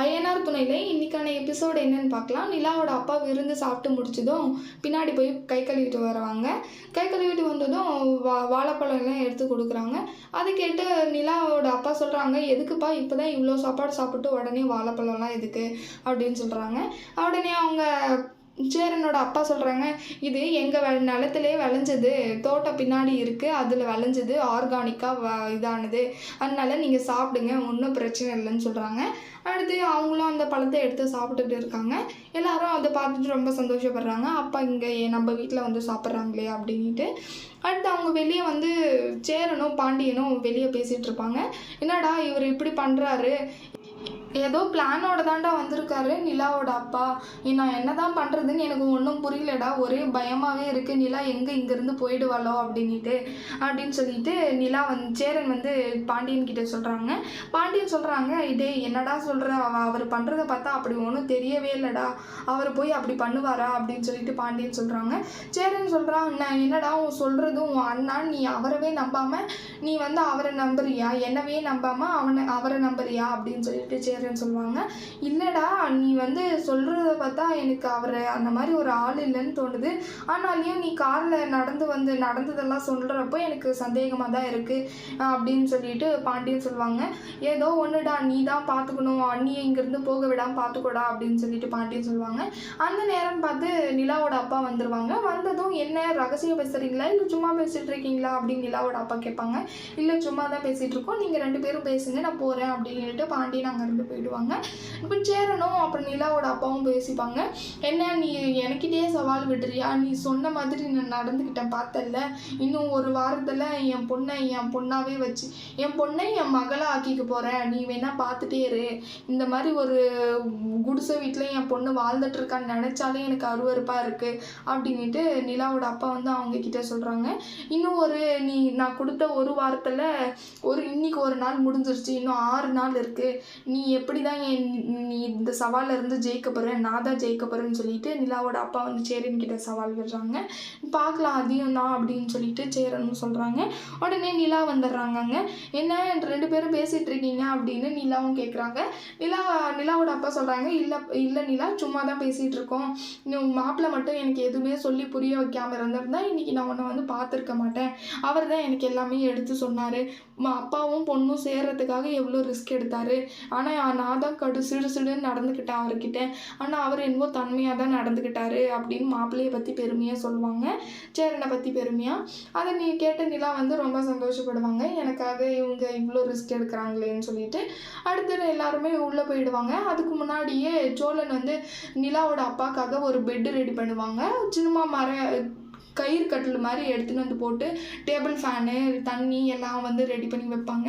அய்யனார் துணையில் இன்றைக்கான எபிசோடு என்னன்னு பார்க்கலாம். நிலாவோட அப்பா விருந்து சாப்பிட்டு முடிச்சதும் பின்னாடி போய் கை கழுவிட்டு வருவாங்க. கை கழுவிட்டு வந்ததும் வா வாழைப்பழம் எல்லாம் எடுத்து கொடுக்குறாங்க. அதை கேட்டு நிலாவோட அப்பா சொல்கிறாங்க எதுக்குப்பா இப்போ தான் இவ்வளோ சாப்பாடு சாப்பிட்டு உடனே வாழைப்பழம்லாம் எதுக்கு? அப்படின்னு சொல்கிறாங்க உடனே அவங்க சேரனோட அப்பா சொல்கிறாங்க இது எங்கள் வெ நிலத்திலே விளைஞ்சது. தோட்டம் பின்னாடி இருக்குது அதில் விளைஞ்சது ஆர்கானிக்காக வ இதானது. அதனால நீங்கள் சாப்பிடுங்க ஒன்றும் பிரச்சனை இல்லைன்னு சொல்கிறாங்க அடுத்து அவங்களும் அந்த பழத்தை எடுத்து சாப்பிட்டுட்டு இருக்காங்க. எல்லாரும் அதை பார்த்துட்டு ரொம்ப சந்தோஷப்படுறாங்க. அப்பா இங்கே நம்ம வீட்டில் வந்து சாப்பிட்றாங்களே அப்படின்ட்டு அடுத்து அவங்க வெளியே வந்து சேரனும் பாண்டியனும் வெளியே பேசிகிட்டு இருப்பாங்க. என்னடா இவர் இப்படி பண்ணுறாரு ஏதோ பிளானோட தாண்டா வந்திருக்காரு நிலாவோட அப்பா. நான் என்ன தான் பண்ணுறதுன்னு எனக்கு ஒன்றும் புரியலடா. ஒரே பயமாகவே இருக்குது நிலா எங்கே இங்கேருந்து போயிடுவாளோ? அப்படின்ட்டு அப்படின்னு சொல்லிட்டு நிலா வந்து சேரன் வந்து பாண்டியன் கிட்ட சொல்கிறாங்க பாண்டியன் சொல்கிறாங்க இதே என்னடா சொல்கிற அவர் பண்ணுறத பார்த்தா அப்படி ஒன்றும் தெரியவே இல்லைடா. அவர் போய் அப்படி பண்ணுவாரா? அப்படின்னு சொல்லிட்டு பாண்டியன் சொல்கிறாங்க சேரன் சொல்கிறான் நான் என்னடா உன் சொல்கிறதும் உன் அண்ணான்னு நீ அவரவே நம்பாமல் நீ வந்து அவரை நம்புறியா? என்னவே நம்பாமல் அவனை அவரை நம்புறியா? அப்படின்னு சொல்லிட்டு சேரன் சொல்லுவாங்க. இல்லைடா நீ வந்து சொல்கிறத பார்த்தா எனக்கு அவர் அந்த மாதிரி ஒரு ஆள் இல்லைன்னு தோணுது. ஆனாலையும் நீ காரில் நடந்து வந்து நடந்ததெல்லாம் சொல்கிறப்போ எனக்கு சந்தேகமாக தான் இருக்குது அப்படின்னு சொல்லிட்டு பாண்டியன் சொல்லுவாங்க. ஏதோ ஒன்றுடா நீ தான் பார்த்துக்கணும். அண்ணியை இங்கேருந்து போக விடாமல் பார்த்துக்கோடா அப்படின்னு சொல்லிட்டு பாண்டியன் சொல்லுவாங்க. அந்த நேரம் பார்த்து நிலாவோட அப்பா வந்துடுவாங்க வந்ததும் என்ன ரகசியம் பேசுகிறீங்களா இல்லை சும்மா பேசிகிட்டு இருக்கீங்களா? அப்படின்னு நிலாவோட அப்பா கேட்பாங்க. இல்லை சும்மா தான் பேசிகிட்டு இருக்கோம். நீங்கள் ரெண்டு பேரும் பேசுங்க. நான் போகிறேன் அப்படின்ட்டு பாண்டியன் அங்கேருந்து போயிடுவாங்க. இப்போ சேரணும் அப்புறம் நிலாவோட அப்பாவும் பேசிப்பாங்க. என்ன நீ எனக்கிட்டே சவால் விடுறியா? நீ சொன்ன மாதிரி நான் நடந்துக்கிட்டேன் பார்த்தல்ல. இன்னும் ஒரு வாரத்தில் என் பொண்ணை என் பொண்ணாகவே வச்சு என் பொண்ணை என் மகளை ஆக்கிக்க போகிறேன் நீ வேணால் பார்த்துட்டே இரு. இந்த மாதிரி ஒரு குடிசை வீட்டில் என் பொண்ணு வாழ்ந்துட்டு இருக்கான்னு நினச்சாலே எனக்கு அருவருப்பாக இருக்குது அப்படின்ட்டு நிலாவோட அப்பா வந்து அவங்க கிட்டே சொல்கிறாங்க இன்னும் ஒரு நீ நான் கொடுத்த ஒரு வாரத்தில் ஒரு இன்னைக்கு ஒரு நாள் முடிஞ்சிருச்சு. இன்னும் ஆறு நாள் இருக்குது நீ எப்படி தான் என் நீ இந்த சவாலில் இருந்து ஜெயிக்க போகிறேன் நான் தான் ஜெயிக்க போகிறேன்னு சொல்லிட்டு நிலாவோட அப்பா வந்து சேரன் கிட்ட சவால் விடுறாங்க. பார்க்கலாம் அதையும் தான் அப்படின்னு சொல்லிட்டு சேரன்னு சொல்கிறாங்க உடனே நிலா வந்துடுறாங்கங்க. என்ன ரெண்டு பேரும் பேசிகிட்டு இருக்கீங்க அப்படின்னு நிலாவும் கேட்குறாங்க நிலா நிலாவோட அப்பா சொல்கிறாங்க இல்லை இல்லை நிலா சும்மா தான் பேசிகிட்டு இருக்கோம் மாப்பிள்ளை மட்டும் எனக்கு எதுவுமே சொல்லி புரிய வைக்காமல் இருந்திருந்தா இன்றைக்கி நான் உன்னை வந்து பார்த்துருக்க மாட்டேன். அவர் தான் எனக்கு எல்லாமே எடுத்து சொன்னார். அப்பாவும் பொண்ணும் சேர்றதுக்காக எவ்வளோ ரிஸ்க் எடுத்தார்? ஆனால் நான் தான் கடு சிடு சிடுன்னு நடந்துக்கிட்டேன் அவர்கிட்ட. ஆனால் அவர் என்னவோ தன்மையாக தான் நடந்துக்கிட்டாரு அப்படின்னு மாப்பிள்ளையை பற்றி பெருமையாக சொல்லுவாங்க. சேரனை பற்றி பெருமையாக அதை நீ கேட்ட நிலா வந்து ரொம்ப சந்தோஷப்படுவாங்க. எனக்காக இவங்க இவ்வளோ ரிஸ்க் எடுக்கிறாங்களேன்னு சொல்லிட்டு அடுத்து எல்லாருமே உள்ளே போயிடுவாங்க. அதுக்கு முன்னாடியே சோழன் வந்து நிலாவோட அப்பாக்காக ஒரு பெட்டு ரெடி பண்ணுவாங்க. சினிமா மர கயிறு கட்டில் மாதிரி எடுத்துன்னு வந்து போட்டு டேபிள் ஃபேனு தண்ணி எல்லாம் வந்து ரெடி பண்ணி வைப்பாங்க.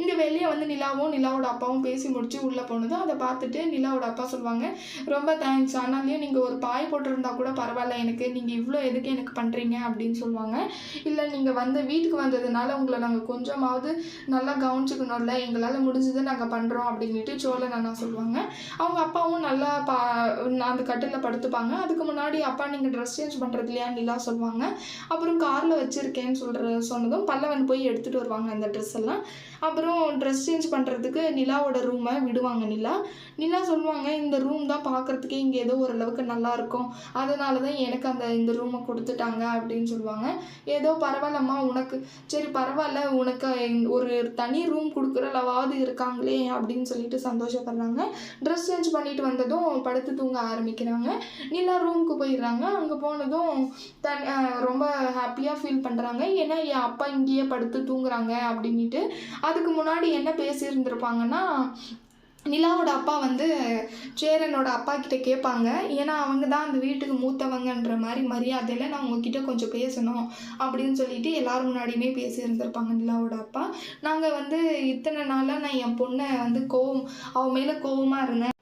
இங்கே வெளியே வந்து நிலாவும் நிலாவோட அப்பாவும் பேசி முடிச்சு உள்ளே போனதும் அதை பார்த்துட்டு நிலாவோட அப்பா சொல்லுவாங்க ரொம்ப தேங்க்ஸ் ஆனாலையும் நீங்கள் ஒரு பாய் போட்டிருந்தா கூட பரவாயில்ல. எனக்கு நீங்கள் இவ்வளோ எதுக்கு எனக்கு பண்ணுறீங்க அப்படின்னு சொல்லுவாங்க. இல்லை நீங்கள் வந்து வீட்டுக்கு வந்ததுனால உங்களை நாங்கள் கொஞ்சமாவது நல்லா கவனிச்சுக்கணும்ல. எங்களால் முடிஞ்சதை நாங்கள் பண்ணுறோம் அப்படின்ட்டு சோழ அண்ணா சொல்லுவாங்க. அவங்க அப்பாவும் நல்லா பா அந்த கட்டிலில் படுத்துப்பாங்க. அதுக்கு முன்னாடி அப்பா நீங்கள் ட்ரெஸ் சேஞ்ச் பண்ணுறது இல்லையா? நிலா சொல்லுவாங்க. அப்புறம் காரில் வச்சுருக்கேன்னு சொல்கிற சொன்னதும் பல்லவன் போய் எடுத்துகிட்டு வருவாங்க அந்த ட்ரெஸ் எல்லாம். அப்புறம் ட்ரெஸ் சேஞ்ச் பண்ணுறதுக்கு நிலாவோட ரூமை விடுவாங்க நிலா. நிலா சொல்லுவாங்க இந்த ரூம் தான் பார்க்குறதுக்கே இங்கே ஏதோ ஓரளவுக்கு நல்லாயிருக்கும் அதனால தான் எனக்கு அந்த இந்த ரூமை கொடுத்துட்டாங்க அப்படின்னு சொல்லுவாங்க. ஏதோ பரவாயில்லம்மா உனக்கு சரி பரவாயில்ல உனக்கு ஒரு தனி ரூம் கொடுக்குறளவாவது இருக்காங்களே அப்படின்னு சொல்லிட்டு சந்தோஷப்படுறாங்க. ட்ரெஸ் சேஞ்ச் பண்ணிட்டு வந்ததும் படுத்து தூங்க ஆரம்பிக்கிறாங்க. நிலா ரூமுக்கு போயிடுறாங்க. அங்கே போனதும் தன் ரொம்ப ஹாப்பியாக ஃபீல் பண்ணுறாங்க ஏன்னா என் அப்பா இங்கேயே படுத்து தூங்குறாங்க அப்படின்ட்டு அதுக்கு முன்னாடி என்ன பேசியிருந்திருப்பாங்கன்னா நிலாவோட அப்பா வந்து சேரனோட அப்பா கிட்ட கேட்பாங்க. ஏன்னா அவங்க தான் அந்த வீட்டுக்கு மூத்தவங்கன்ற மாதிரி மரியாதையில் நான் உங்ககிட்ட கொஞ்சம் பேசணும் அப்படின்னு சொல்லிட்டு எல்லோரும் முன்னாடியுமே பேசியிருந்திருப்பாங்க நிலாவோட அப்பா. நாங்கள் வந்து இத்தனை நாளாக நான் என் பொண்ணை வந்து கோவம் அவன் மேலே கோவமாக இருந்தேன்.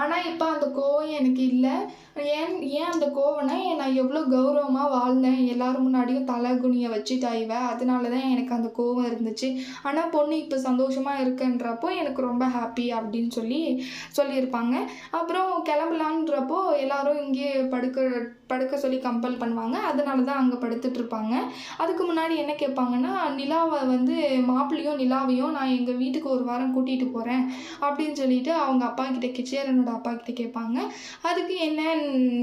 ஆனால் இப்போ அந்த கோவம் எனக்கு இல்லை. ஏன் ஏன் அந்த கோவம்னா நான் எவ்வளோ கௌரவமாக வாழ்ந்தேன்? எல்லோரும் முன்னாடியும் தலை குனியை வச்சு தாய்வேன் அதனால தான் எனக்கு அந்த கோவம் இருந்துச்சு. ஆனால் பொண்ணு இப்போ சந்தோஷமாக இருக்குன்றப்போ எனக்கு ரொம்ப ஹாப்பி அப்படின்னு சொல்லி சொல்லியிருப்பாங்க. அப்புறம் கிளம்பலான்றப்போ எல்லாரும் இங்கேயே படுக்க படுக்க சொல்லி கம்பல் பண்ணுவாங்க. அதனால தான் அங்கே படுத்துட்ருப்பாங்க. அதுக்கு முன்னாடி என்ன கேட்பாங்கன்னா நிலாவை வந்து மாப்பிள்ளையும் நிலாவையும் நான் எங்கள் வீட்டுக்கு ஒரு வாரம் கூட்டிகிட்டு போகிறேன் அப்படின்னு சொல்லிட்டு அவங்க அப்பா கிட்ட கிச்சேரனோட அப்பா கிட்ட கேட்பாங்க. அதுக்கு என்ன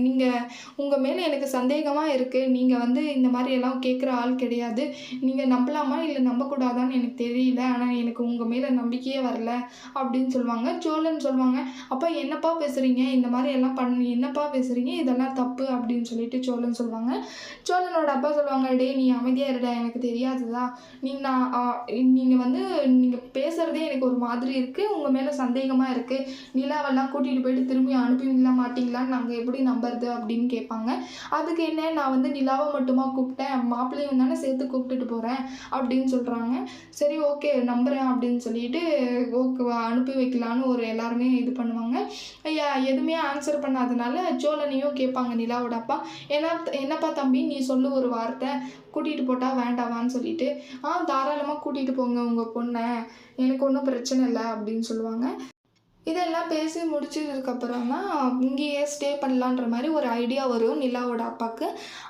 நீங்கள் உங்கள் மேலே எனக்கு சந்தேகமாக இருக்குது நீங்கள் வந்து இந்த மாதிரி எல்லாம் கேட்குற ஆள் கிடையாது. நீங்கள் நம்பலாமா இல்லை நம்பக்கூடாதான்னு எனக்கு தெரியல. ஆனால் எனக்கு உங்கள் மேலே நம்பிக்கையே வரல அப்படின்னு சொல்லுவாங்க. சோழன் சொல்லுவாங்க அப்பா என்னப்பா பேசுகிறீங்க இந்த மாதிரி எல்லாம் பண்ணி என்னப்பா பேசுகிறீங்க இதெல்லாம் தப்பு அப்படின்னு சொல்லிட்டு சோழன் சொல்லுவாங்க. சோழனோட அப்பா சொல்லுவாங்க டேய் நீ அமைதியாக இருடா எனக்கு தெரியாதுதா. நீங்கள் நான் நீங்கள் வந்து நீங்கள் பேசுகிறதே எனக்கு ஒரு மாதிரி இருக்குது உங்கள் மேலே சந்தேகமாக இருக்குது நிலாவெல்லாம் கூட்டிகிட்டு போயிட்டு திரும்பி அனுப்பிவிடலாம் மாட்டிங்களான்னு நாங்கள் எப்படி நம்புறது அப்படின்னு கேட்பாங்க. அதுக்கு என்ன நான் வந்து நிலாவை மட்டுமா கூப்பிட்டேன்? மாப்பிள்ளையும் தானே சேர்த்து கூப்பிட்டுட்டு போகிறேன் அப்படின்னு சொல்கிறாங்க சரி ஓகே நம்புகிறேன் அப்படின்னு சொல்லிட்டு ஓகே அனுப்பி வைக்கலான்னு ஒரு எல்லாருமே இது பண்ணுவாங்க. ஐயா எதுவுமே ஆன்சர் பண்ணாதனால சோழனையும் கேட்பாங்க நிலாவோட அப்பா. ஏன்னா என்னப்பா தம்பி நீ சொல்லு ஒரு வார்த்தை. கூட்டிகிட்டு போட்டால் வேண்டாவான்னு சொல்லிட்டு. ஆ தாராளமாக கூட்டிகிட்டு போங்க உங்கள் பொண்ணை. எனக்கு ஒன்றும் பிரச்சனை இல்லை அப்படின்னு சொல்லுவாங்க. இதெல்லாம் பேசி முடிச்சதுக்கப்புறம் தான் இங்கேயே ஸ்டே பண்ணலான்ற மாதிரி ஒரு ஐடியா வரும் நிலாவோட அப்பாவுக்கு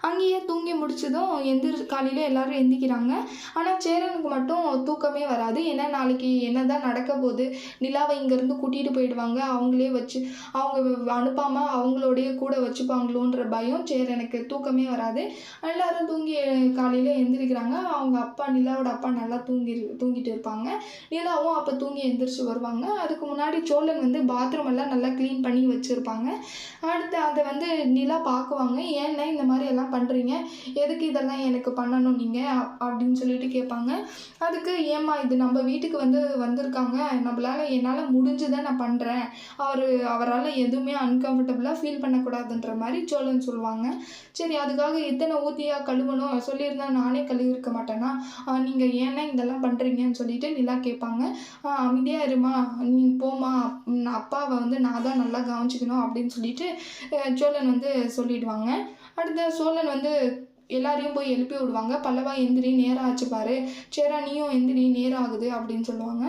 அங்கேயே தூங்கி முடிச்சதும் எந்திரி காலையில் எல்லாரும் எந்திக்கிறாங்க. ஆனால் சேரனுக்கு மட்டும் தூக்கமே வராது. ஏன்னா நாளைக்கு என்ன தான் நடக்க போகுது? நிலாவை இங்கேருந்து கூட்டிகிட்டு போயிடுவாங்க. அவங்களே வச்சு அவங்க அனுப்பாமல் அவங்களோடைய கூட வச்சுப்பாங்களோன்ற பயம் சேரனுக்கு தூக்கமே வராது. எல்லாரும் தூங்கி காலையில் எந்திரிக்கிறாங்க. அவங்க அப்பா நிலாவோட அப்பா நல்லா தூங்கி தூங்கிட்டு இருப்பாங்க. நிலாவும் அப்போ தூங்கி எந்திரிச்சு வருவாங்க. அதுக்கு முன்னாடி சோழன் வந்து பாத்ரூம் எல்லாம் நல்லா க்ளீன் பண்ணி வச்சுருப்பாங்க. அடுத்து அதை வந்து நிலா பார்க்குவாங்க ஏன்னா இந்த மாதிரி எல்லாம் பண்ணுறீங்க எதுக்கு இதெல்லாம் எனக்கு பண்ணணும் நீங்கள் அப்படின்னு சொல்லிட்டு கேட்பாங்க. அதுக்கு ஏம்மா இது நம்ம வீட்டுக்கு வந்து வந்திருக்காங்க. நம்மளால் என்னால் முடிஞ்சுதான் நான் பண்ணுறேன் அவர் அவரால் எதுவுமே அன்கம்ஃபர்டபுளாக ஃபீல் பண்ணக்கூடாதுன்ற மாதிரி சோழன் சொல்லுவாங்க சரி அதுக்காக இத்தனை ஊதியாக கழுவணும்? சொல்லியிருந்தா நானே கழுவிருக்க மாட்டேன்னா நீங்கள் ஏன்னா இதெல்லாம் பண்ணுறீங்கன்னு சொல்லிட்டு நிலா கேட்பாங்க. அமைதியாக இருமா. நீ போமா ம், அப்பாவை வந்து நான் தான் நல்லா கவனிச்சிக்கணும் அப்படின்னு சொல்லிட்டு அஹ், சோழன் வந்து சொல்லிடுவாங்க. அடுத்த சோழன் வந்து எல்லாரையும் போய் எழுப்பி விடுவாங்க. பல்லவா எந்திரி நேரம் ஆச்சு பாரு. சேரா நீயும் எந்திரி நேரம் ஆகுது அப்படின்னு சொல்லுவாங்க.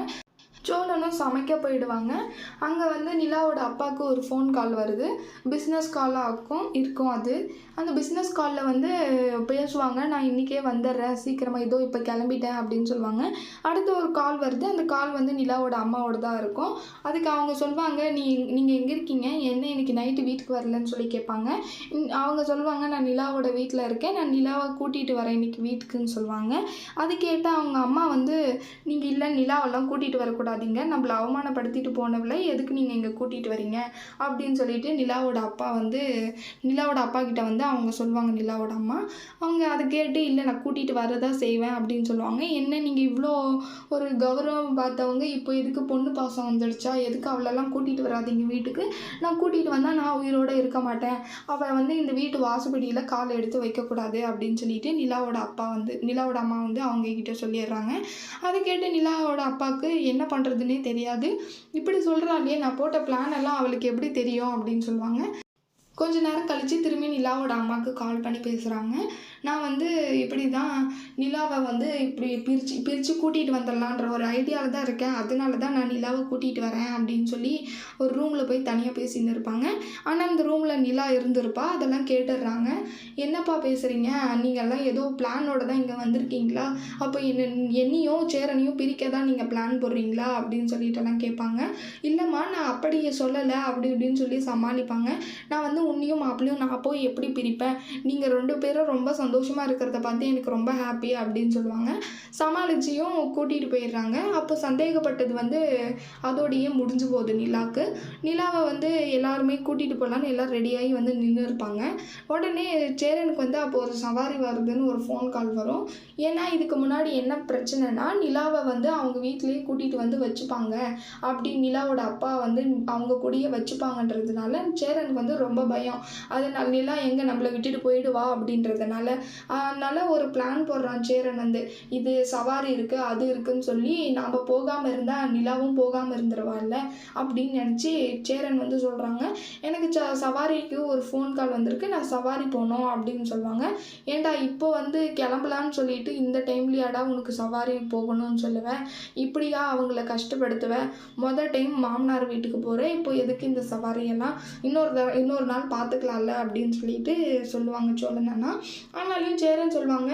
சோழனும் சமைக்க போயிடுவாங்க. அங்கே வந்து நிலாவோட அப்பாவுக்கு ஒரு ஃபோன் கால் வருது. பிஸ்னஸ் காலாகும் இருக்கும் அது. அந்த பிஸ்னஸ் காலில் வந்து பேசுவாங்க. நான் இன்றைக்கே வந்துடுறேன். சீக்கிரமாக இதோ இப்போ கிளம்பிட்டேன் அப்படின்னு சொல்லுவாங்க. அடுத்து ஒரு கால் வருது. அந்த கால் வந்து நிலாவோட அம்மாவோட தான் இருக்கும். அதுக்கு அவங்க சொல்லுவாங்க நீ நீங்கள் எங்கே இருக்கீங்க? என்ன இன்னைக்கு நைட்டு வீட்டுக்கு வரலன்னு சொல்லி கேட்பாங்க. இன்- அவங்க சொல்லுவாங்க நான் நிலாவோட வீட்டில் இருக்கேன். நான் நிலாவை கூட்டிகிட்டு வரேன் இன்னைக்கு வீட்டுக்குன்னு சொல்லுவாங்க. அது கேட்டால் அவங்க அம்மா வந்து நீங்கள் இல்லை நிலாவெல்லாம் கூட்டிகிட்டு வரக்கூடாது. வரக்கூடாதீங்க நம்மளை அவமானப்படுத்திட்டு போனவளை எதுக்கு நீங்கள் இங்கே கூட்டிகிட்டு வரீங்க? அப்படின்னு சொல்லிட்டு நிலாவோட அப்பா வந்து நிலாவோட அப்பா கிட்ட வந்து அவங்க சொல்லுவாங்க நிலாவோட அம்மா. அவங்க அதை கேட்டு இல்லை நான் கூட்டிகிட்டு வரதா செய்வேன் அப்படின்னு சொல்லுவாங்க. என்ன நீங்கள் இவ்வளோ ஒரு கௌரவம் பார்த்தவங்க இப்போ எதுக்கு பொண்ணு பாசம் வந்துடுச்சா? எதுக்கு அவளெல்லாம் கூட்டிகிட்டு வராதீங்க வீட்டுக்கு? நான் கூட்டிகிட்டு வந்தால் நான் உயிரோடு இருக்க மாட்டேன். அவள் வந்து இந்த வீட்டு வாசுபடியில் கால் எடுத்து வைக்கக்கூடாது அப்படின்னு சொல்லிட்டு நிலாவோட அப்பா வந்து நிலாவோட அம்மா வந்து அவங்க கிட்ட சொல்லிடுறாங்க. அதை கேட்டு நிலாவோட அப்பாவுக்கு என்ன பண்ணுறதுனே தெரியாது. இப்படி சொல்கிறாளே நான் போட்ட பிளான் எல்லாம் அவளுக்கு எப்படி தெரியும் அப்படின்னு சொல்லுவாங்க. கொஞ்ச நேரம் கழித்து திரும்பி நிலாவோட அம்மாவுக்கு கால் பண்ணி பேசுகிறாங்க நான் வந்து இப்படி தான் நிலாவை வந்து இப்படி பிரித்து பிரித்து கூட்டிகிட்டு வந்துடலான்ற ஒரு ஐடியாவில் தான் இருக்கேன். அதனால தான் நான் நிலாவை கூட்டிகிட்டு வரேன் அப்படின்னு சொல்லி ஒரு ரூமில் போய் தனியாக பேசின்னு இருப்பாங்க. ஆனால் அந்த ரூமில் நிலா இருந்திருப்பா அதெல்லாம் கேட்டுடுறாங்க. என்னப்பா பேசுகிறீங்க நீங்கள்லாம் ஏதோ பிளானோட தான் இங்கே வந்திருக்கீங்களா? அப்போ என்ன என்னையும் சேரனையும் பிரிக்க தான் நீங்கள் பிளான் போடுறீங்களா? அப்படின்னு சொல்லிட்டுலாம் கேட்பாங்க. இல்லைம்மா நான் அப்படி சொல்லலை அப்படி இப்படின்னு சொல்லி சமாளிப்பாங்க. நான் வந்து உன்னையும் மாப்பிளையும் நான் போய் எப்படி பிரிப்பேன்? நீங்கள் ரெண்டு பேரும் ரொம்ப சந்தோஷமாக இருக்கிறத பார்த்து எனக்கு ரொம்ப ஹாப்பி அப்படின்னு சொல்லுவாங்க. சமாளிச்சியும் கூட்டிகிட்டு போயிடுறாங்க. அப்போ சந்தேகப்பட்டது வந்து அதோடையே முடிஞ்சு போகுது நிலாவுக்கு. நிலாவை வந்து எல்லாருமே கூட்டிகிட்டு போகலான்னு எல்லாம் ரெடியாகி வந்து நின்று இருப்பாங்க. உடனே சேரனுக்கு வந்து அப்போ ஒரு சவாரி வருதுன்னு ஒரு ஃபோன் கால் வரும். ஏன்னா இதுக்கு முன்னாடி என்ன பிரச்சனைனா நிலாவை வந்து அவங்க வீட்டிலேயே கூட்டிகிட்டு வந்து வச்சுப்பாங்க. அப்படி நிலாவோட அப்பா வந்து அவங்க கூடயே வச்சுப்பாங்கன்றதுனால சேரனுக்கு வந்து ரொம்ப பயம். அதனால நிலா எங்கே நம்மளை விட்டுட்டு போயிடுவா? அப்படின்றதுனால அதனால் ஒரு பிளான் போடுறான் சேரன் வந்து. இது சவாரி இருக்குது அது இருக்குன்னு சொல்லி நாம் போகாமல் இருந்தால் நிலாவும் போகாமல் இருந்துருவாள்ல அப்படின்னு நினச்சி சேரன் வந்து சொல்கிறாங்க எனக்கு ச சவாரிக்கு ஒரு ஃபோன் கால் வந்திருக்கு நான் சவாரி போனோம் அப்படின்னு சொல்லுவாங்க. ஏன்டா இப்போ வந்து கிளம்பலான்னு சொல்லிட்டு இந்த டைம்லையாடா உனக்கு சவாரி போகணும்னு சொல்லுவேன் இப்படியா அவங்கள கஷ்டப்படுத்துவேன் மொதல் டைம் மாமனார் வீட்டுக்கு போகிறேன் இப்போ எதுக்கு இந்த சவாரியெல்லாம்? இன்னொரு இன்னொரு நாள் பார்த்துக்கலாம்ல அப்படின்னு சொல்லிட்டு சொல்லுவாங்க சோழன் அண்ணா. நாளையும் சேருன்னு சொல்லுவாங்க.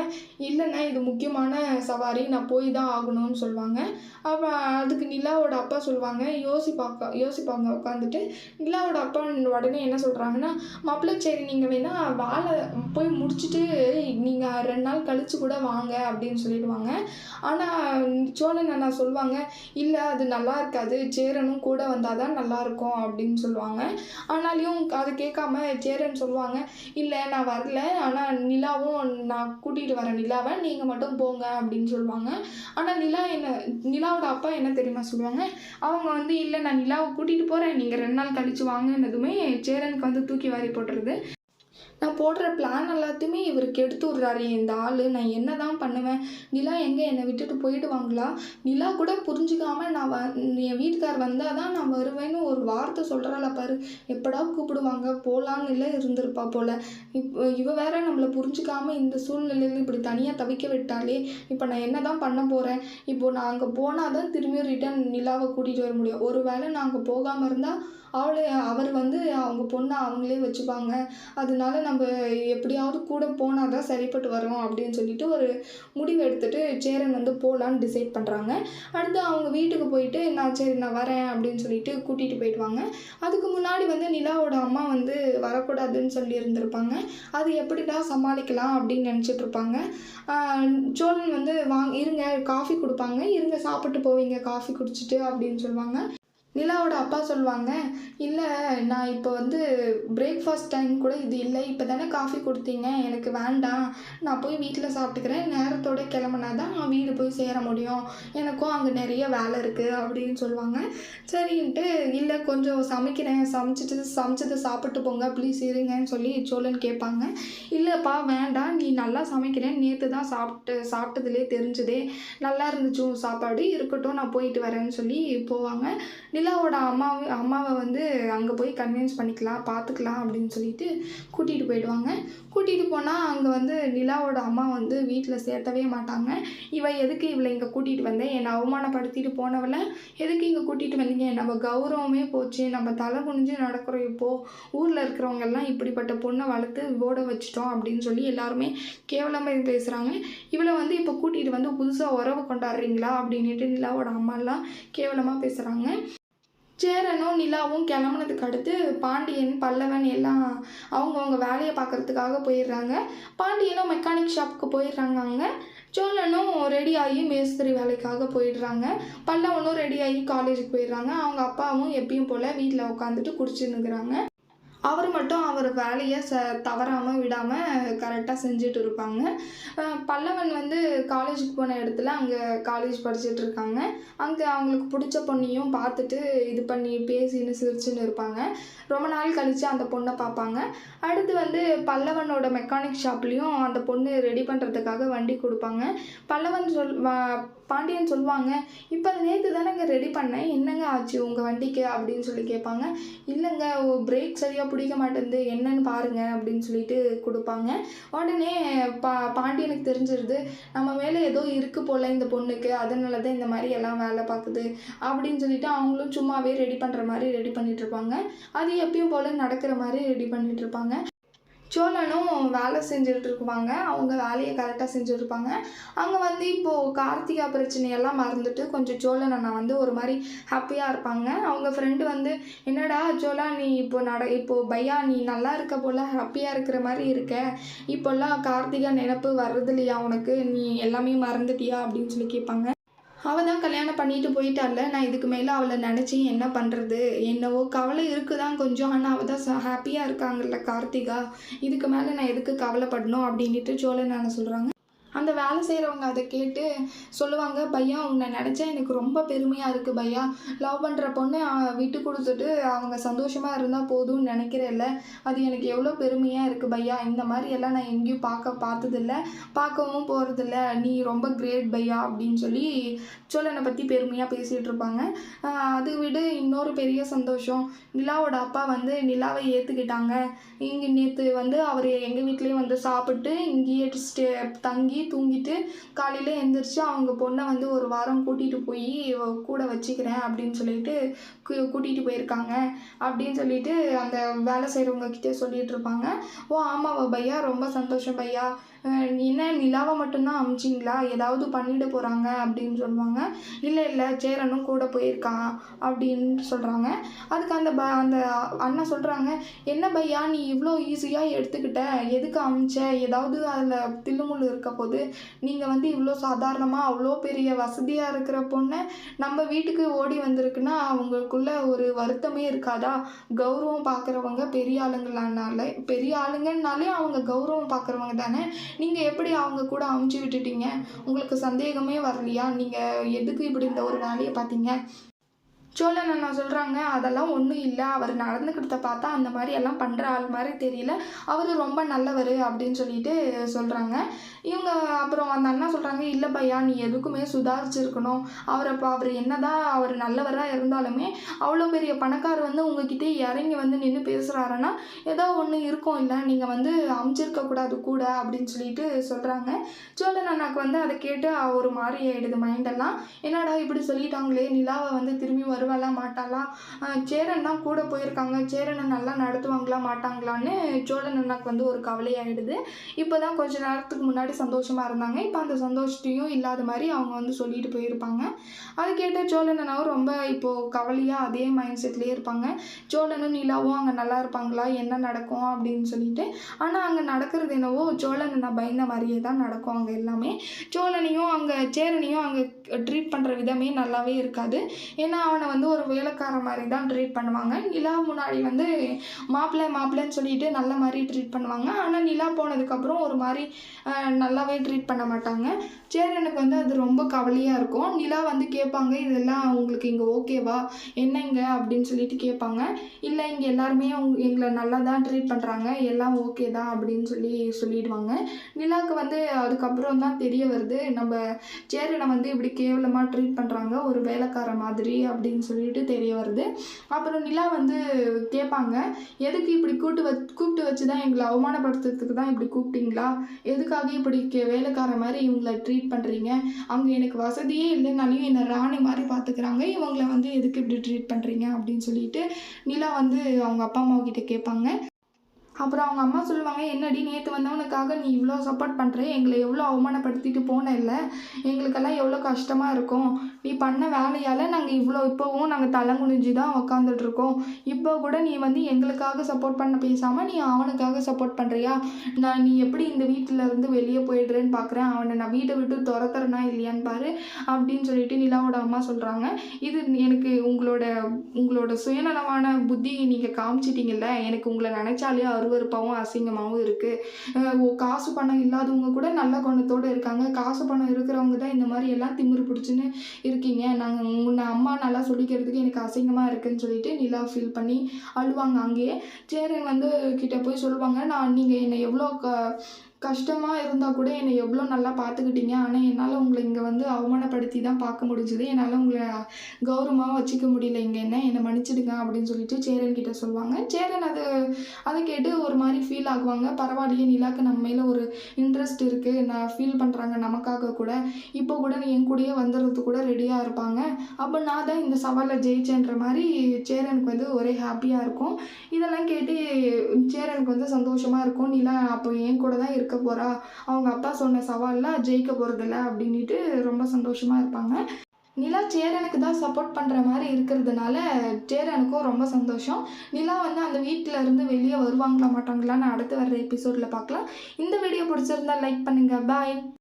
இல்லைண்ணா இது முக்கியமான சவாரி. நான் போய் தான் ஆகணும்னு சொல்லுவாங்க. அப்போ அதுக்கு நிலாவோட அப்பா சொல்லுவாங்க. யோசிப்பாக்க யோசிப்பாங்க உட்காந்துட்டு நிலாவோட அப்பா உடனே என்ன சொல்கிறாங்கன்னா மாப்பிள்ளை சரி நீங்கள் வேணால் வாழை போய் முடிச்சுட்டு நீங்கள் ரெண்டு நாள் கழித்து கூட வாங்க அப்படின்னு சொல்லிடுவாங்க. ஆனால் சோழன் அண்ணா சொல்லுவாங்க இல்லை அது நல்லா இருக்காது. சேரனும் கூட வந்தால் தான் நல்லாயிருக்கும் அப்படின்னு சொல்லுவாங்க. ஆனாலையும் அதை கேட்காம சேரன் சொல்லுவாங்க இல்லை நான் வரல. ஆனால் நிலாவும் நான் கூட்டிகிட்டு வரேன் நிலாவை நீங்கள் மட்டும் போங்க அப்படின்னு சொல்லுவாங்க. ஆனால் நிலா என்ன நிலாவோட அப்பா என்ன தெரியுமா சொல்லுவாங்க? அவங்க வந்து இல்லை நான் நிலாவை கூட்டிகிட்டு போகிறேன் நீங்கள் ரெண்டு நாள் கழித்து வாங்கினதுமே சேரனுக்கு வந்து தூக்கி வாரி போட்டுருது. நான் போடுற பிளான் எல்லாத்தையுமே இவர் கெடுத்து விட்றாரு. இந்த ஆள் நான் என்ன தான் பண்ணுவேன்? நிலா எங்கே என்னை விட்டுட்டு போயிடுவாங்களா? நிலா கூட புரிஞ்சுக்காமல் நான் வ என் வீட்டுக்கார் வந்தால் தான் நான் வருவேன்னு ஒரு வார்த்தை சொல்கிறாள பாரு. எப்படா கூப்பிடுவாங்க? போகலான்னு இல்லை இருந்திருப்பா போல். இப்போ இவ வேற நம்மளை புரிஞ்சுக்காம இந்த சூழ்நிலையில் இப்படி தனியாக தவிக்க விட்டாலே இப்போ நான் என்ன தான் பண்ண போகிறேன் இப்போது நான் அங்கே போனால் தான் திரும்பியும் ரிட்டர்ன் நிலாவை கூட்டிகிட்டு வர முடியும். ஒரு வேளை நான் அங்கே போகாமல் இருந்தால் அவளை அவர் வந்து அவங்க பொண்ணை அவங்களே வச்சுப்பாங்க. அதனால நம்ம எப்படியாவது கூட போனால் தான் சரிப்பட்டு வரும் அப்படின்னு சொல்லிட்டு ஒரு முடிவு எடுத்துட்டு சேரன் வந்து போகலான்னு டிசைட் பண்ணுறாங்க அடுத்து அவங்க வீட்டுக்கு போயிட்டு நான் சரி நான் வரேன் அப்படின்னு சொல்லிட்டு கூட்டிகிட்டு போயிடுவாங்க அதுக்கு முன்னாடி வந்து நிலாவோட அம்மா வந்து வரக்கூடாதுன்னு சொல்லி இருந்திருப்பாங்க அது எப்படிடா சமாளிக்கலாம் அப்படின்னு நினச்சிட்டு இருப்பாங்க. சோழன் வந்து வாங்க இருங்க காஃபி கொடுப்பாங்க. இருங்க சாப்பிட்டு போவீங்க காஃபி குடிச்சிட்டு அப்படின்னு சொல்லுவாங்க. நிலாவோட அப்பா சொல்லுவாங்க இல்லை நான் இப்போ வந்து பிரேக்ஃபாஸ்ட் டைம் கூட இது இல்லை. இப்போ தானே காஃபி கொடுத்தீங்க. எனக்கு வேண்டாம். நான் போய் வீட்டில் சாப்பிட்டுக்கிறேன். நேரத்தோட கிளம்புனா தான் நான் வீடு போய் சேர முடியும். எனக்கும் அங்கே நிறைய வேலை இருக்குது அப்படின்னு சொல்லுவாங்க. சரின்ட்டு இல்லை கொஞ்சம் சமைக்கிறேன். சமைச்சிட்டு சமைச்சதை சாப்பிட்டு போங்க. ப்ளீஸ் இருங்கன்னு சொல்லி சோழன் கேட்பாங்க. இல்லைப்பா வேண்டாம். நீ நல்லா சமைக்கிறேன். நேற்று தான் சாப்பிட்டு சாப்பிட்டதுலேயே தெரிஞ்சுதே. நல்லா இருந்துச்சு சாப்பாடு. இருக்கட்டும் நான் போயிட்டு வரேன்னு சொல்லி போவாங்க. நிலாவோட அம்மாவை அம்மாவை வந்து அங்கே போய் கன்வின்ஸ் பண்ணிக்கலாம் பார்த்துக்கலாம் அப்படின்னு சொல்லிட்டு கூட்டிகிட்டு போயிடுவாங்க. கூட்டிகிட்டு போனால் அங்கே வந்து நிலாவோட அம்மா வந்து வீட்டில் சேர்த்தவே மாட்டாங்க. இவ எதுக்கு இவளை இங்கே கூட்டிகிட்டு வந்தேன் என்னை அவமானப்படுத்திட்டு போனவளை. எதுக்கு இங்கே கூட்டிகிட்டு வந்தீங்க? நம்ம கௌரவமே போச்சு. நம்ம தலை குனிஞ்சு நடக்கிறோம் இப்போது ஊரில் இருக்கிறவங்க எல்லாம் இப்படிப்பட்ட பொண்ணை வளர்த்து ஓட வச்சிட்டோம் அப்படின்னு சொல்லி எல்லாருமே கேவலமாக பேசுகிறாங்க இவளை வந்து இப்போ கூட்டிகிட்டு வந்து புதுசாக உறவு கொண்டாடுறீங்களா? அப்படின்ட்டு நிலாவோட அம்மாலாம் கேவலமாக பேசுகிறாங்க சேரனும் நிலாவும் கிளம்புனதுக்கு அடுத்து பாண்டியன் பல்லவன் எல்லாம் அவங்கவுங்க வேலையை பார்க்கறதுக்காக போயிடுறாங்க. பாண்டியனும் மெக்கானிக் ஷாப்புக்கு போயிடுறாங்க அங்கே. சோழனும் ரெடி ஆகி மேஸ்திரி வேலைக்காக போயிடுறாங்க. பல்லவனும் ரெடி ஆகி காலேஜுக்கு போயிடுறாங்க. அவங்க அப்பாவும் எப்பயும் போல் வீட்டில் உட்காந்துட்டு குடிச்சுன்னுக்குறாங்க. அவர் மட்டும் அவர் வேலையை ச தவறாமல் விடாமல் கரெக்டாக செஞ்சுட்டு இருப்பாங்க. பல்லவன் வந்து காலேஜுக்கு போன இடத்துல அங்கே காலேஜ் படிச்சுட்டு இருக்காங்க. அங்கே அவங்களுக்கு பிடிச்ச பொண்ணையும் பார்த்துட்டு இது பண்ணி பேசின்னு சிரிச்சுன்னு இருப்பாங்க. ரொம்ப நாள் கழித்து அந்த பொண்ணை பார்ப்பாங்க. அடுத்து வந்து பல்லவனோட மெக்கானிக் ஷாப்லேயும் அந்த பொண்ணு ரெடி பண்ணுறதுக்காக வண்டி கொடுப்பாங்க. பல்லவன் சொல் வா- பாண்டியன் சொல்லுவாங்க இப்போ நேற்று தானேங்க ரெடி பண்ணேன். என்னங்க ஆச்சு உங்கள் வண்டிக்கு? அப்படின்னு சொல்லி கேட்பாங்க. இல்லைங்க பிரேக் சரியாக பிடிக்க மாட்டேங்குது என்னன்னு பாருங்க அப்படின்னு சொல்லிட்டு கொடுப்பாங்க. உடனே பா பாண்டியனுக்கு தெரிஞ்சிருது நம்ம மேலே ஏதோ இருக்குது போல் இந்த பொண்ணுக்கு. அதனால தான் இந்த மாதிரி எல்லாம் வேலை பார்க்குது அப்படின்னு சொல்லிட்டு அவங்களும் சும்மாவே ரெடி பண்ணுற மாதிரி ரெடி பண்ணிகிட்ருப்பாங்க அது எப்பயும் போல் நடக்கிற மாதிரி ரெடி பண்ணிகிட்ருப்பாங்க இருப்பாங்க. சோழனும் வேலை செஞ்சுட்டு இருக்குவாங்க. அவங்க வேலையை கரெக்டாக செஞ்சுருப்பாங்க. அங்கே வந்து இப்போது கார்த்திகா பிரச்சனையெல்லாம் மறந்துட்டு கொஞ்சம் சோழன் அண்ணா வந்து ஒரு மாதிரி ஹாப்பியாக இருப்பாங்க. அவங்க ஃப்ரெண்டு வந்து என்னடா சோழா நீ இப்போ நட இப்போ பையா நீ நல்லா இருக்க போல் ஹாப்பியாக இருக்கிற மாதிரி இருக்க. இப்போல்லாம் கார்த்திகா நினப்பு வர்றது இல்லையா உனக்கு? நீ எல்லாமே மறந்துட்டியா? அப்படின்னு சொல்லி கேட்பாங்க. அவள் தான் கல்யாணம் பண்ணிட்டு போயிட்டால நான் இதுக்கு மேலே அவளை நினச்சி என்ன பண்ணுறது என்னவோ கவலை இருக்குதான் கொஞ்சம். ஆனால் அவள் தான் ஹாப்பியாக இருக்காங்கல்ல கார்த்திகா. இதுக்கு மேலே நான் எதுக்கு கவலைப்படணும் அப்படின்ட்டு சோழன் நான் சொல்கிறாங்க அந்த வேலை செய்கிறவங்க அதை கேட்டு சொல்லுவாங்க பையா உன்னை நினச்சா எனக்கு ரொம்ப பெருமையாக இருக்குது பையா. லவ் பண்ணுற பொண்ணு விட்டு கொடுத்துட்டு அவங்க சந்தோஷமாக இருந்தால் போதும்னு நினைக்கிறேல்ல. அது எனக்கு எவ்வளோ பெருமையாக இருக்குது பையா. இந்த மாதிரி எல்லாம் நான் எங்கேயும் பார்க்க பார்த்ததில்ல. பார்க்கவும் போகிறதில்ல நீ ரொம்ப கிரேட் பையா அப்படின்னு சொல்லி சோழனை பற்றி பெருமையாக பேசிகிட்டு இருப்பாங்க. அது விட இன்னொரு பெரிய சந்தோஷம். நிலாவோட அப்பா வந்து நிலாவை ஏற்றுக்கிட்டாங்க இங்கே நேற்று வந்து அவர் எங்கள் வீட்லேயே வந்து சாப்பிட்டு இங்கேயே ஸ்டே தங்கி தூங்கிட்டு காலையில் எந்திரிச்சு அவங்க பொண்ணை வந்து ஒரு வாரம் கூட்டிகிட்டு போய் கூட வச்சுக்கிறேன் அப்படின்னு சொல்லிட்டு கூட்டிகிட்டு போயிருக்காங்க. அப்படின்னு சொல்லிட்டு அந்த வேலை செய்கிறவங்க கிட்டே சொல்லிட்டு இருப்பாங்க. ஓ ஆமாவா பையா? ரொம்ப சந்தோஷம் பையா? என்ன நிலாவை மட்டும்தான் அமிச்சிங்களா? ஏதாவது பண்ணிட போகிறாங்க அப்படின்னு சொல்லுவாங்க. இல்லை இல்லை சேரனும் கூட போயிருக்கான் அப்படின்னு சொல்கிறாங்க அதுக்கு அந்த ப அந்த அண்ணன் சொல்கிறாங்க என்ன பையா நீ இவ்வளோ ஈஸியாக எடுத்துக்கிட்ட? எதுக்கு அமிச்ச? ஏதாவது அதில் தில்லுமுள்ளு இருக்க போது நீங்கள் வந்து இவ்வளோ சாதாரணமாக அவ்வளோ பெரிய வசதியாக இருக்கிற பொண்ணை நம்ம வீட்டுக்கு ஓடி வந்திருக்குன்னா அவங்களுக்குள்ள ஒரு வருத்தமே இருக்காதா? கௌரவம் பார்க்குறவங்க பெரிய ஆளுங்களானால பெரிய ஆளுங்கன்னாலே அவங்க கௌரவம் பார்க்குறவங்க தானே? நீங்கள் எப்படி அவங்க கூட அமுச்சு விட்டுட்டீங்க? உங்களுக்கு சந்தேகமே வரலையா? நீங்கள் எதுக்கு இப்படி இந்த ஒரு வேலையை பார்த்தீங்க? சோழன் அண்ணா சொல்கிறாங்க அதெல்லாம் ஒன்றும் இல்லை. அவர் நடந்துக்கிட்டத பார்த்தா அந்த மாதிரி எல்லாம் பண்ணுற ஆள் மாதிரி தெரியல. அவர் ரொம்ப நல்லவர் அப்படின்னு சொல்லிட்டு சொல்கிறாங்க இவங்க அப்புறம் அந்த அண்ணா சொல்கிறாங்க இல்லை பையா நீ எதுக்குமே சுதாரிச்சிருக்கணும். அவர் அப்போ அவர் என்னதான் அவர் நல்லவராக இருந்தாலுமே அவ்வளோ பெரிய பணக்காரர் வந்து உங்ககிட்ட இறங்கி வந்து நின்று பேசுகிறாருன்னா ஏதோ ஒன்று இருக்கும் இல்லை. நீங்கள் வந்து அமைச்சிருக்கக்கூடாது கூட அப்படின்னு சொல்லிட்டு சொல்கிறாங்க சோழன் அண்ணாக்கு வந்து அதை கேட்டு ஒரு மாதிரி ஆகிடுது மைண்டெல்லாம் என்னடா இப்படி சொல்லிட்டாங்களே நிலாவை வந்து திரும்பி வரும். வருவாளா மாட்டாளா? சேரன்னா கூட போயிருக்காங்க. சேரனை நல்லா நடத்துவாங்களா மாட்டாங்களான்னு சோழன் அண்ணாக்கு வந்து ஒரு கவலையாயிடுது. இப்போ தான் கொஞ்ச நேரத்துக்கு முன்னாடி சந்தோஷமாக இருந்தாங்க. இப்போ அந்த சந்தோஷத்தையும் இல்லாத மாதிரி அவங்க வந்து சொல்லிட்டு போயிருப்பாங்க. அது கேட்ட சோழன் அண்ணாவும் ரொம்ப இப்போது கவலையாக அதே மைண்ட் செட்லேயே இருப்பாங்க. சோழனும் நிலாவும் அங்கே நல்லா இருப்பாங்களா? என்ன நடக்கும் அப்படின்னு சொல்லிட்டு. ஆனால் அங்கே நடக்கிறது என்னவோ சோழன் அண்ணா பயந்த மாதிரியே தான் நடக்கும் அங்கே எல்லாமே. சோழனையும் அங்கே சேரனையும் அங்கே ட்ரீட் பண்ணுற விதமே நல்லாவே இருக்காது. ஏன்னா அவனை வந்து ஒரு வேலைக்கார மாதிரி தான் ட்ரீட் பண்ணுவாங்க. நிலா முன்னாடி வந்து மாப்பிள்ளை மாப்பிள்ளைன்னு சொல்லிட்டு நல்ல மாதிரி ட்ரீட் பண்ணுவாங்க. ஆனால் நிலா போனதுக்கப்புறம் ஒரு மாதிரி நல்லாவே ட்ரீட் பண்ண மாட்டாங்க. சேரனுக்கு வந்து அது ரொம்ப கவலையாக இருக்கும். நிலா வந்து கேட்பாங்க இதெல்லாம் உங்களுக்கு இங்கே ஓகேவா என்னங்க அப்படின்னு சொல்லிட்டு கேட்பாங்க. இல்லை இங்கே எல்லாருமே எங்களை நல்லா தான் ட்ரீட் பண்ணுறாங்க எல்லாம் ஓகே தான் அப்படின்னு சொல்லி சொல்லிடுவாங்க. நிலாவுக்கு வந்து அதுக்கப்புறம் தான் தெரிய வருது நம்ம சேரனை வந்து இப்படி கேவலமாக ட்ரீட் பண்ணுறாங்க ஒரு வேலைக்கார மாதிரி அப்படின்னு சொல்லிட்டு தெரிய வருது. அப்புறம் நிலா வந்து கேட்பாங்க எதுக்கு இப்படி கூட்டு வ கூப்பிட்டு வச்சு தான் எங்களை அவமானப்படுத்துறதுக்கு தான் இப்படி கூப்பிட்டீங்களா? எதுக்காக இப்படி கே வேலைக்கார மாதிரி இவங்களை ட்ரீட் பண்ணுறீங்க அவங்க எனக்கு வசதியே இல்லைனாலையும் என்னை ராணி மாதிரி பார்த்துக்கிறாங்க இவங்களை வந்து எதுக்கு இப்படி ட்ரீட் பண்ணுறீங்க அப்படின்னு சொல்லிட்டு நிலா வந்து அவங்க அப்பா அம்மா கிட்ட கேட்பாங்க. அப்புறம் அவங்க அம்மா சொல்லுவாங்க என்னடி நேற்று வந்தவனுக்காக நீ இவ்வளோ சப்போர்ட் பண்ணுற எங்களை எவ்வளோ அவமானப்படுத்திட்டு போன இல்லை எங்களுக்கெல்லாம் எவ்வளோ கஷ்டமாக இருக்கும்? நீ பண்ண வேலையால் நாங்கள் இவ்வளோ இப்போவும் நாங்கள் தலை குனிஞ்சு தான் உக்காந்துட்ருக்கோம். இப்போ கூட நீ வந்து எங்களுக்காக சப்போர்ட் பண்ண பேசாமல் நீ அவனுக்காக சப்போர்ட் பண்ணுறியா நான் நீ எப்படி இந்த வீட்டில் இருந்து வெளியே போயிடுறேன்னு பார்க்குறேன் அவனை நான் வீட்டை விட்டு துரத்துறனா இல்லையான்னு பாரு அப்படின்னு சொல்லிட்டு நிலாவோட அம்மா சொல்கிறாங்க இது எனக்கு உங்களோட உங்களோட சுயநலமான புத்தி நீங்கள் காமிச்சிட்டிங்கல்ல? எனக்கு உங்களை நினச்சாலே அருவருப்பாகவும் அசிங்கமாகவும் இருக்குது காசு பணம் இல்லாதவங்க கூட நல்ல குணத்தோடு இருக்காங்க. காசு பணம் இருக்கிறவங்க தான் இந்த மாதிரி எல்லாம் திமிரு பிடிச்சின்னு இருக்கீங்க. நாங்கள் உன்னை அம்மா நல்லா சொல்லிக்கிறதுக்கு எனக்கு அசிங்கமாக இருக்குன்னு சொல்லிட்டு நிலா ஃபீல் பண்ணி அழுவாங்க. அங்கேயே சேரன் வந்து கிட்டே போய் சொல்லுவாங்க நான் நீங்கள் என்னை எவ்வளோ க கஷ்டமாக இருந்தால் கூட என்னை எவ்வளோ நல்லா பார்த்துக்கிட்டீங்க ஆனால் என்னால் உங்களை இங்கே வந்து அவமானப்படுத்தி தான் பார்க்க முடிஞ்சுது. என்னால் உங்களை கௌரவமாக வச்சுக்க முடியல. இங்கே என்ன? என்னை மன்னிச்சிடுங்க அப்படின்னு சொல்லிட்டு சேரன் கிட்டே சொல்லுவாங்க. சேரன் அது அதை கேட்டு ஒரு மாதிரி ஃபீல் ஆகுவாங்க. பரவாயில்லையே நிலாக்கு நம்ம மேலே ஒரு இன்ட்ரெஸ்ட் இருக்குது நான் ஃபீல் பண்ணுறாங்க நமக்காக கூட. இப்போ கூட நீ என் கூடயே வந்துடுறது கூட ரெடியாக இருப்பாங்க. அப்போ நான் தான் இந்த சவாலில் ஜெயிச்சேன்ற மாதிரி சேரனுக்கு வந்து ஒரே ஹாப்பியாக இருக்கும். இதெல்லாம் கேட்டு சேரனுக்கு வந்து சந்தோஷமாக இருக்கும். நிலா அப்போ என் கூட தான் இருக்க போகிறா அவங்க அப்பா சொன்ன சவாலில் ஜெயிக்க போகிறதில்ல அப்படின்ட்டு ரொம்ப சந்தோஷமாக இருப்பாங்க. நிலா சேரனுக்கு தான் சப்போர்ட் பண்ணுற மாதிரி இருக்கிறதுனால சேரனுக்கும் ரொம்ப சந்தோஷம். நிலா வந்து அந்த வீட்டில் இருந்து வெளியே வருவாங்களா மாட்டாங்களான்னு அடுத்து வர்ற எபிசோடில் பார்க்கலாம். இந்த வீடியோ பிடிச்சிருந்தா லைக் பண்ணுங்கள் பாய்